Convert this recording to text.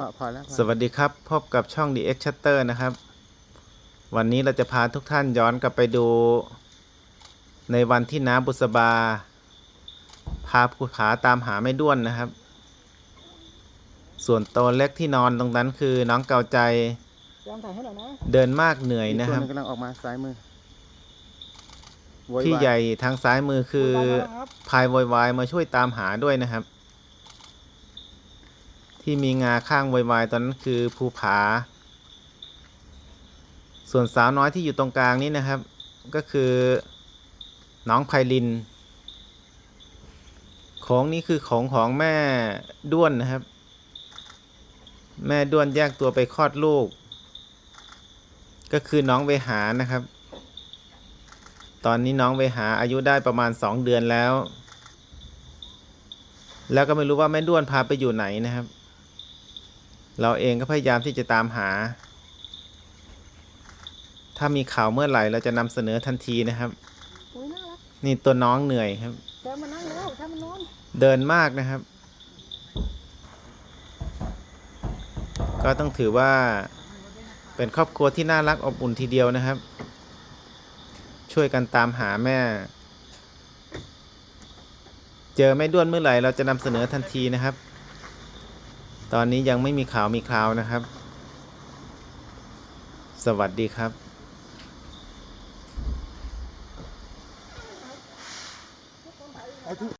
พอพอแล้วพอสวัสดีครับพบกับช่อง The X Shutter นะครับ วันนี้เราจะพาทุกท่านย้อนกลับไปดู ในวันที่น้ำบุษบา พาผู้ขาตามหาไม่ด้วนนะครับ ส่วนตัวเล็กที่นอนตรงนั้นคือน้องเกาใจยอมถ่ายให้หน่อยนะเดินมากเหนื่อยอีกนะตัวคหรับนึงกำลังออกมาซ้ายมือโวยวายพี่ใหญ่ทางซ้ายมือคือโวยวายมาแล้วครับพายโวยวายมาช่วยตามหาด้วยนะครับ ที่มีงาข้างโวยวายตอนนั้นคือภูผา ส่วนสาวน้อยที่อยู่ตรงกลางนี้นะครับ ก็คือน้องไพลิน ของนี้คือของของแม่ด้วนนะครับ แม่ด้วนแยกตัวไปคลอดลูก ก็คือน้องเวหานะครับ ตอนนี้น้องเวหาอายุได้ประมาณสองเดือนแล้วแล้วก็ไม่รู้ว่าแม่ด้วนพาไปอยู่ไหนนะครับ เราเองก็พยายามที่จะตามหา ถ้ามีข่าวเมื่อไหร่เราจะนำเสนอทันทีนะครับโอ้ยน่ารักนี่ตัวน้องเหนื่อยครับแกมานั่งแล้วแกมานอนเดินมากนะครับ ก็ต้องถือว่า เป็นครอบครัวที่น่ารักอบอุ่นทีเดียวนะครับ ช่วยกันตามหาแม่ เจอแม่ด้วนเมื่อไหร่เราจะนำเสนอทันทีนะครับ ตอนนี้ยังไม่มีข่าวมีคราวนะครับ สวัสดีครับ